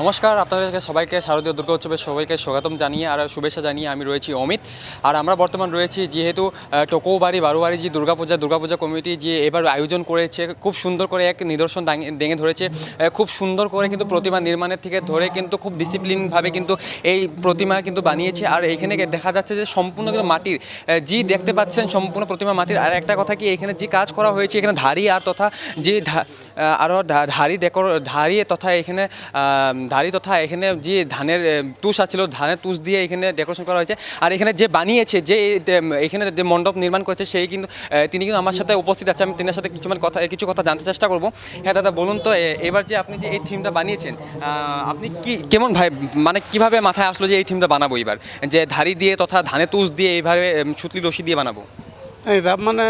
নমস্কার, আপনাদেরকে সবাইকে শারদীয় দুর্গা উৎসবের সবাইকে স্বাগতম জানিয়ে আর শুভেচ্ছা জানিয়ে আমি রয়েছি অমিত। আর আমরা বর্তমান রয়েছি যেহেতু টোকোবাড়ি, বারোবাড়ি যে দুর্গাপূজা দুর্গাপূজা কমিটি যে এবার আয়োজন করেছে, খুব সুন্দর করে এক নিদর্শন ডেঙে ধরেছে। খুব সুন্দর করে কিন্তু প্রতিমা নির্মাণের থেকে ধরে কিন্তু খুব ডিসিপ্লিনভাবে কিন্তু এই প্রতিমা কিন্তু বানিয়েছে। আর এখানে দেখা যাচ্ছে যে সম্পূর্ণ কিন্তু মাটির জি দেখতে পাচ্ছেন সম্পূর্ণ প্রতিমা মাটির। আর একটা কথা কি, এখানে যে কাজ করা হয়েছে, এখানে ধারি আর তথা যে আরও ধারি ডেকোর ধারি তথা এখানে ধারি তথা এখানে যে ধানের তুষ আছিল, ধানের তুষ দিয়ে এখানে ডেকোরেশন করা হয়েছে। আর এখানে যে বানিয়েছে, যে এখানে যে মণ্ডপ নির্মাণ করেছে, সেই কিন্তু তিনি কিন্তু আমার সাথে উপস্থিত আছে। আমি তিনার সাথে কিছু কথা কিছু কথা জানতে চেষ্টা করব। হ্যাঁ দাদা, বলুন তো এবার যে আপনি যে এই থিমটা বানিয়েছেন আপনি কি, কেমন ভাই মানে কীভাবে মাথায় আসলো যে এই থিমটা বানাবো এবার? যে ধারি দিয়ে তথা ধানের তুষ দিয়ে এইভাবে সুতলি রশি দিয়ে বানাবো? তার মানে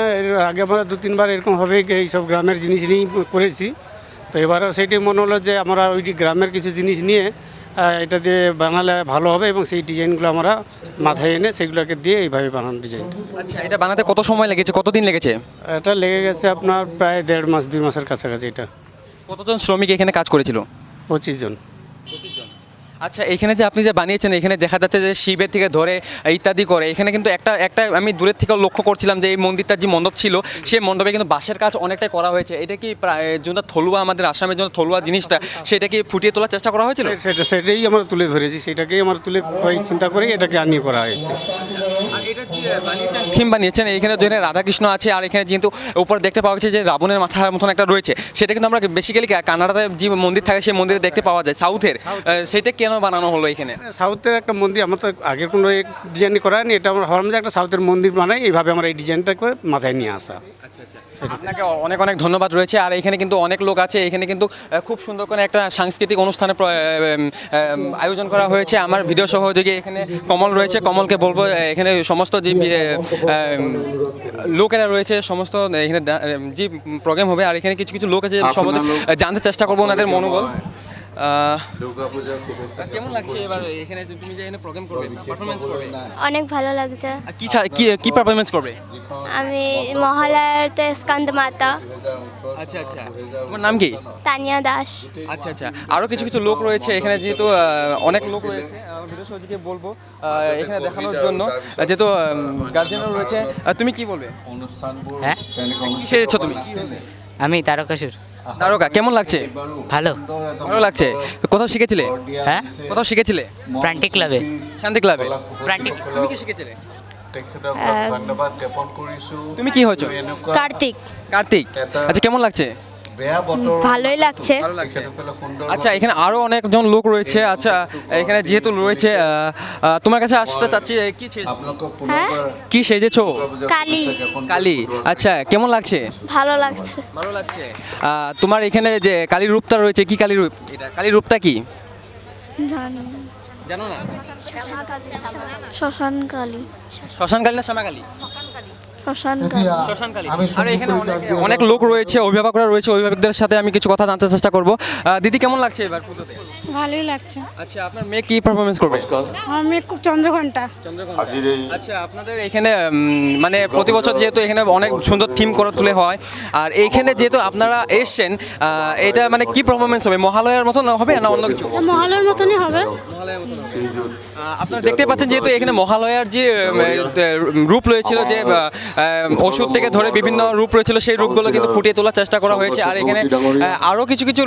আগে আমরা দু তিনবার এরকমভাবে এইসব গ্রামের জিনিস নিয়েই করেছি। তো এবারও সেইটি মনে হলো যে আমরা ওইটি গ্রামের কিছু জিনিস নিয়ে এটা দিয়ে বানালে ভালো হবে এবং সেই ডিজাইনগুলো আমরা মাথায় এনে সেগুলোকে দিয়ে এইভাবে বানানো ডিজাইনটা আচ্ছা এটা বানাতে কত সময় লেগেছে? কতদিন লেগেছে? এটা লেগে গেছে আপনার প্রায় দেড় মাস দুই মাসের কাছাকাছি এটা। কতজন শ্রমিক এখানে কাজ করেছিল? পঁচিশ জন। আচ্ছা এখানে যে আপনি যে বানিয়েছেন, এখানে দেখা যাচ্ছে যে শিবের থেকে ধরে ইত্যাদি করে, এখানে কিন্তু একটা একটা আমি দূরের থেকে লক্ষ্য করছিলাম যে এই মন্দিরটার যে মণ্ডপ ছিল, সেই মণ্ডপে কিন্তু বাঁশের কাজ অনেকটাই করা হয়েছে। এটা কি প্রায় থলুয়া আমাদের আসামের জন্য থলুয়া জিনিসটা সেটা কি ফুটিয়ে তোলার চেষ্টা করা হয়েছিল? সেটা, সেটাই আমরা তুলে ধরেছি, সেটাকেই আমরা তুলে চিন্তা করেই এটাকে আনিয়ে করা হয়েছে আর এটা যে বানিয়েছেন থিম বানিয়েছেন। এখানে যেখানে রাধাকৃষ্ণ আছে আর এখানে যেহেতু উপরে দেখতে পাওয়া গেছে যে রাবণের মাথার মতন একটা রয়েছে সেটা কিন্তু আমরা বেসিক্যালি কানাডাতে যে মন্দির থাকে সেই মন্দিরে দেখতে পাওয়া যায় সাউথের সেইটা সেটা কেন বানানো হলো এখানে? সাউথের একটা মন্দির আমার তো আগে কোনো ডিজাইন করা নি এটা আমরা ভাবলাম যে একটা সাউথের মন্দির বানাই এইভাবে আমরা এই ডিজাইনটা করে মাথায় নিয়ে আসা। আপনাকে অনেক অনেক ধন্যবাদ রয়েছে। আর এখানে কিন্তু অনেক লোক আছে। এখানে কিন্তু খুব সুন্দর করে একটা সাংস্কৃতিক অনুষ্ঠানের আয়োজন করা হয়েছে। আমার ভিডিও সহযোগী এখানে কমল রয়েছে। কমলকে বলব এখানে সমস্ত যে লোকেরা রয়েছে সমস্ত এখানে যে প্রোগ্রাম হবে। আর এখানে কিছু কিছু লোক আছে জানতে চেষ্টা করব ওনাদের মনোবল। কেমন লাগছে এবার এখানে তুমি যে এখানে প্রোগ্রাম করবে পারফরমেন্স করবে? অনেক ভালো লাগছে। কি কি কি পারফরমেন্স করবে? আমি মহালয়াতে স্কন্দ মাতা। আচ্ছা আচ্ছা। তোমার নাম কি? তানিয়া দাস। আচ্ছা আচ্ছা। আরও কিছু কিছু লোক রয়েছে এখানে যেহেতু অনেক লোক রয়েছে। ভিডিও বলব এখানে দেখানোর জন্য। যেহেতু গার্জেনও রয়েছে তুমি কি বলবে? অনুষ্ঠানবোৰ হ্যাঁ? তুমি? আমি তারকাসুর দারোগা কেমন লাগছে? ভালো। ভালো লাগছে? কোথাও শিখেছিলে? হ্যাঁ? কোথাও শিখেছিলে? প্রান্তিক ক্লাবে। শান্তি ক্লাবে। প্রান্তিক। তুমি কি শিখেছিলে? ধন্যবাদ জ্ঞাপন কৰিছো তুমি কি হয়েছো? কার্তিক। কার্তিক। আচ্ছা কেমন লাগছে? ভালোই লাগছে। আচ্ছা এখানে আরও অনেকজন লোক রয়েছে। আচ্ছা এখানে যেহেতু রয়েছে তোমার কাছে আসতে চাচ্ছি কি সে- কি সেজেছো? কালী। কালী। আচ্ছা কেমন লাগছে? ভালো লাগছে। ভালো লাগছে। তোমার এখানে যে কালীর রূপটা রয়েছে কি কালীর রূপ? এটা কালীর রূপটা কি? জানি জানো না? শ্মশান কালী। শ্মশান কালী। না শ্যামা অনেক অনেক লোক রয়েছে অভিভাবকরা রয়েছে অভিভাবকদের সাথে আমি কিছু কথা জানতে চেষ্টা করব। দিদি কেমন লাগছে এবার পুজোতে? ভালোই লাগছে। আচ্ছা আপনার মেয়ে কি পারফরমেন্স করবে? আমার মেয়ে খুব চন্দ্রঘণ্টা। আচ্ছা আপনাদের এখানে মানে প্রতি বছর যেহেতু এখানে অনেক সুন্দর থিম করে তুলে হয় আর এইখানে যেহেতু আপনারা এসছেন এটা মানে কি পারফরমেন্স হবে? মহালয়ার মতন হবে না অন্য কিছু? মহালয়ার মতনই হবে। আপনারা দেখতে পাচ্ছেন যেহেতু এখানে মহালয়ার যে রূপ রয়েছিল যে ওষুধ থেকে ধরে বিভিন্ন রূপ রয়েছিল সেই রূপগুলো কিন্তু ফুটিয়ে তোলার চেষ্টা করা হয়েছে। আর এখানে আরও কিছু কিছু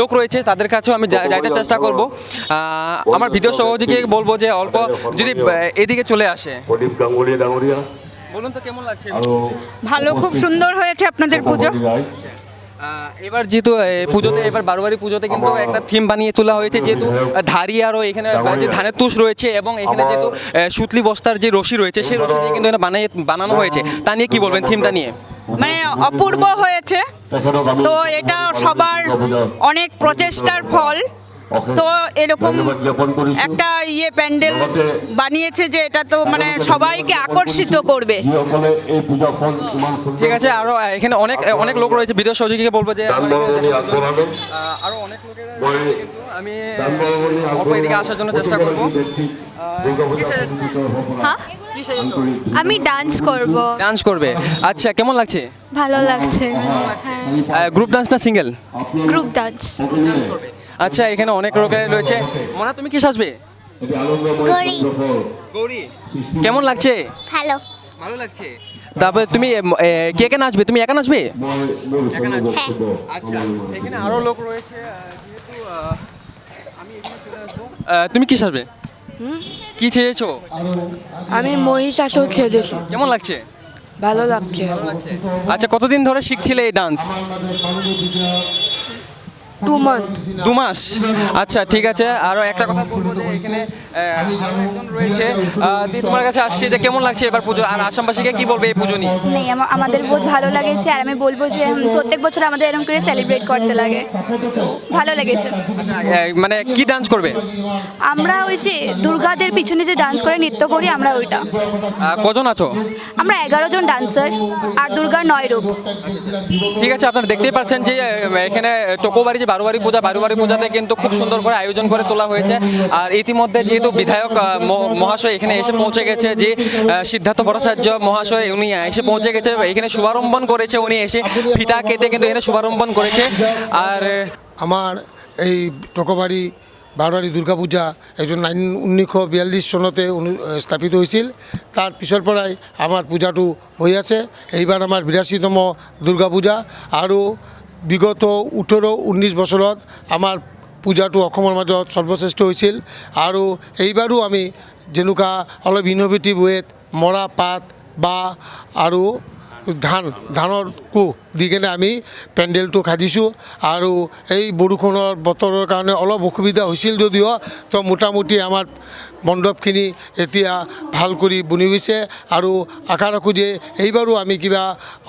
লোক রয়েছে তাদের কাছেও আমি যাইতে চেষ্টা করব। আহ, আমার ভিডিও সহযোগীকে বলব যে অল্প যদি এদিকে চলে আসে। প্রদীপ গাঙ্গুলি ডাঙ্গুরিয়া বলুন তো কেমন লাগছে? ভালো খুব সুন্দর হয়েছে আপনাদের পুজো। এবার যেহেতু পুজোতে এবার বারোবারি পুজোতে কিন্তু একটা থিম বানিয়ে তোলা হয়েছে যেহেতু ধারি আরও এখানে যে ধানের তুষ রয়েছে এবং এখানে যেহেতু আহ, সুতলি বস্তার যে রশি রয়েছে সেই রশি দিয়ে কিন্তু এটা বানিয়ে বানানো হয়েছে। তা নিয়ে কি বলবেন থিমটা নিয়ে? মানে অপূর্ব হয়েছে। তো এটা সবার অনেক প্রচেষ্টার ফল। তো এরকম একটা ইয়ে প্যান্ডেল বানিয়েছে যে এটা তো মানে সবাইকে আকর্ষিত করবে। ঠিক আছে আরও আহ, এখানে অনেক অনেক লোক রয়েছে। বিদেশ সহযোগীকে বলব যে আরও অনেক লোকেরা আমি অল্প এদিকে আসার জন্য চেষ্টা করব? আন্তৰিক আমি ডান্স করব। ডান্স করবে। আচ্ছা কেমন লাগছে? ভালো লাগছে। গ্রুপ ডান্স না সিঙ্গেল গ্রুপ ডান্স সকলোৱে আচ্ছা এখানে অনেক রকমের রয়েছে। মোনা তুমি কি সাজবে? গৌরী। গৌরী। কেমন লাগছে? ভালো। ভালো লাগছে? তারপরে তুমি কে কে নাচবে? তুমি একা নাচবে? বক্তব্য আচ্ছা এখানে আরও লোক রয়েছে আমি তুমি কি সাজবে? কি চেয়েছো? আমি মহিষাসুর ছেড়েছি কেমন লাগছে? ভালো লাগছে। আচ্ছা কতদিন ধরে শিখছিলে এই ডান্স টু মান্থ দু মাস? আচ্ছা ঠিক আছে। আরও একটা কথা বলব যে এখানে আহ, একজন রয়েছে। আহ, তোমার কাছে আসছে যে কেমন লাগছে এবার পুজো? আর আসামবাসীকে কি বলবে এই পুজো নিয়ে? নেই আমা- আমাদের বহুত ভালো লেগেছে। আর আমি বলব যে প্রত্যেক বছর আমাদের এরকম করে সেলিব্রেট করতে লাগে। তো ভালো লেগেছে। আচ্ছা, আহ, মানে কি ডান্স করবে? আমরা ওই যে দুর্গাদের পিছনে যে ডান্স করে নৃত্য করি আমরা ওইটা। আহ, কজন আছো? আমরা এগারো জন ডান্সার আর দুর্গার নয় রূপ। ঠিক আছে আপনারা দেখতেই পাচ্ছেন যে আহ, এখানে টোকোবাড়ি যে বারোবারি পূজা বারোবারি পূজাতে কিন্তু খুব সুন্দর করে আয়োজন করে তোলা হয়েছে। আর ইতিমধ্যে যেহেতু বিধায়ক মহাশয় এখানে এসে পৌঁছে গেছে যে সিদ্ধার্থ ভট্টাচার্য মহাশয় উনি এসে পৌঁছে গেছে, এখানে শুভারম্ভন করেছে উনি এসে ফিতা কেটে কিন্তু এখানে শুভারম্ভন করেছে। আর আমাৰ এই টকবাৰী বাৰবাৰী দুৰ্গা পূজা এইটো নাইন ঊনৈছশ বিয়াল্লিছ চনতে অনু স্থাপিত হৈছিল তাৰ পিছৰ পৰাই আমার পূজাটো হৈ আছে। এইবাৰ আমাৰ বিৰাশীতম দুৰ্গা পূজা আৰু বিগত ওঠৰ ঊনৈছ বছৰত আমাৰ পূজাটো অসমৰ মাজত সৰ্বশ্ৰেষ্ঠ হৈছিল। আৰু এইবাৰো আমি যেনেকুৱা অলপ ইন'ভেটিভ ৱেত মৰা পাত বা আৰু ধান, ধানৰ কু দি কেনে আমি পেণ্ডেলটো সাজিছোঁ আৰু এই বৰষুণৰ বতৰৰ কাৰণে অলপ অসুবিধা হৈছিল যদিও, তো মোটামুটি আমাৰ মণ্ডপখিনি এতিয়া ভালো কৰি বনি গৈছে আৰু আশা ৰাখোঁ যে এইবাৰো আমি কিবা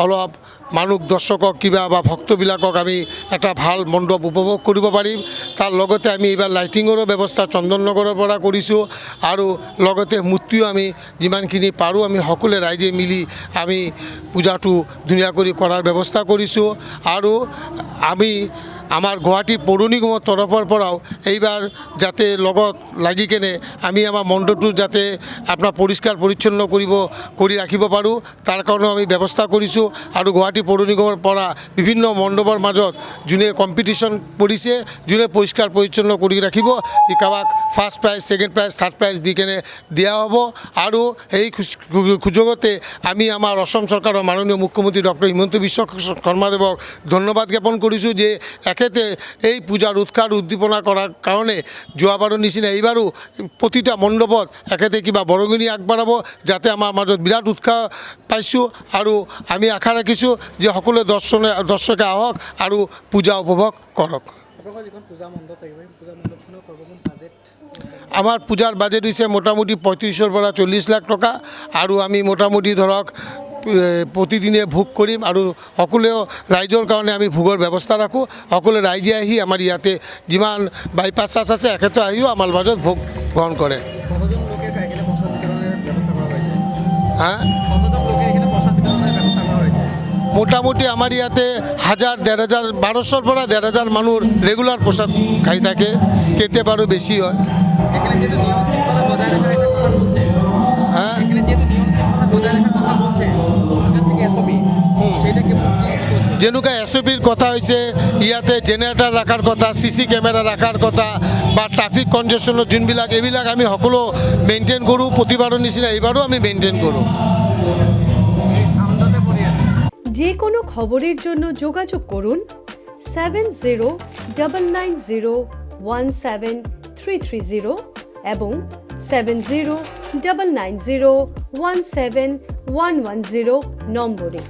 অলপ মানুহ দৰ্শকক কিবা বা ভক্তবিলাকক আমি এটা ভালো মণ্ডপ উপভোগ কৰিব পাৰিম। তাৰ লগতে আমি এইবাৰ লাইটিঙৰো ব্যৱস্থা চন্দননগৰৰ পৰা কৰিছোঁ আৰু লগতে মূৰ্তিও আমি যিমানখিনি পাৰোঁ, আমি সকলোৱে ৰাইজে মিলি আমি পূজাটো ধুনীয়া কৰি কৰাৰ ব্যৱস্থা কৰিছোঁ আৰু আমি আমাৰ গুৱাহাটী পৌৰ নিগমৰ তৰফৰ পৰাও এইবাৰ যাতে লগত লাগি কেনে আমি আমাৰ মণ্ডপটো যাতে আপোনাৰ পৰিষ্কাৰ পৰিচ্ছন্ন কৰিব কৰি ৰাখিব পাৰোঁ তাৰ কাৰণেও আমি ব্যৱস্থা কৰিছোঁ আৰু গুৱাহাটী পৌৰ নিগমৰ পৰা বিভিন্ন মণ্ডপৰ মাজত যোনে কম্পিটিশ্যন কৰিছে যোনে পৰিষ্কাৰ পৰিচ্ছন্ন কৰি ৰাখিব ই কাৰোবাক first prize second prize third prize দি কেনে দিয়া হ'ব। আৰু এই সুযোগতে আমি আমাৰ অসম চৰকাৰৰ মাননীয় মুখ্যমন্ত্ৰী ডক্টৰ হিমন্ত বিশ্ব শৰ্মাদেৱক ধন্যবাদ জ্ঞাপন কৰিছোঁ যে এখেতে এই উৎসাহ আৰু উদ্দীপনা কৰাৰ কাৰণে যোৱাবাৰৰ নিচিনা এইবাৰো প্ৰতিটা মণ্ডপত এখেতে কিবা বৰঙণি আগবঢ়াব যাতে আমাৰ মাজত বিৰাট উৎসাহ পাইছোঁ আৰু আমি আশা ৰাখিছোঁ যে সকলো দৰ্শনে দৰ্শকে আহক আৰু পূজা উপভোগ কৰক। আমাৰ পূজাৰ বাজেট হৈছে মোটামুটি পঁয়ত্ৰিছৰ পৰা চল্লিছ লাখ টকা আৰু আমি মোটামুটি ধৰক প্ৰতিদিনে ভোগ কৰিম আৰু সকলোৱে ৰাইজৰ কাৰণে আমি ভোগৰ ব্যৱস্থা ৰাখোঁ সকলো ৰাইজে আহি আমাৰ ইয়াতে যিমান বাইপাছ চাছ আছে এখেতে আহিও আমাৰ মাজত ভোগ গ্ৰহণ কৰে কতজন লোকের এখানে প্রসাদ বিতরণের ব্যবস্থা করা হয়েছে? হা কতজন লোকের এখানে প্রসাদ বিতরণের ব্যবস্থা করা হয়েছে? মোটামুটি আমাৰ কি চলছে যেনেকুৱা এছ অ' পিৰ কথা হৈছে ইয়াতে জেনেৰেটাৰ ৰখাৰ কথা চি চি কেমেৰা কথা, বা ট্ৰাফিক কনজেশ্যনৰ যোনবিলাক এইবিলাক আমি সকলো মেইনটেইন কৰোঁ, প্ৰতিবাৰৰ নিচিনা এইবাৰো আমি মেইনটেইন কৰোঁ। যে কোনো খবরের জন্য যোগাযোগ করুন seven zero double nine zero one seven three three zero এবং seven zero double nine zero one seven one one zero নম্বরে।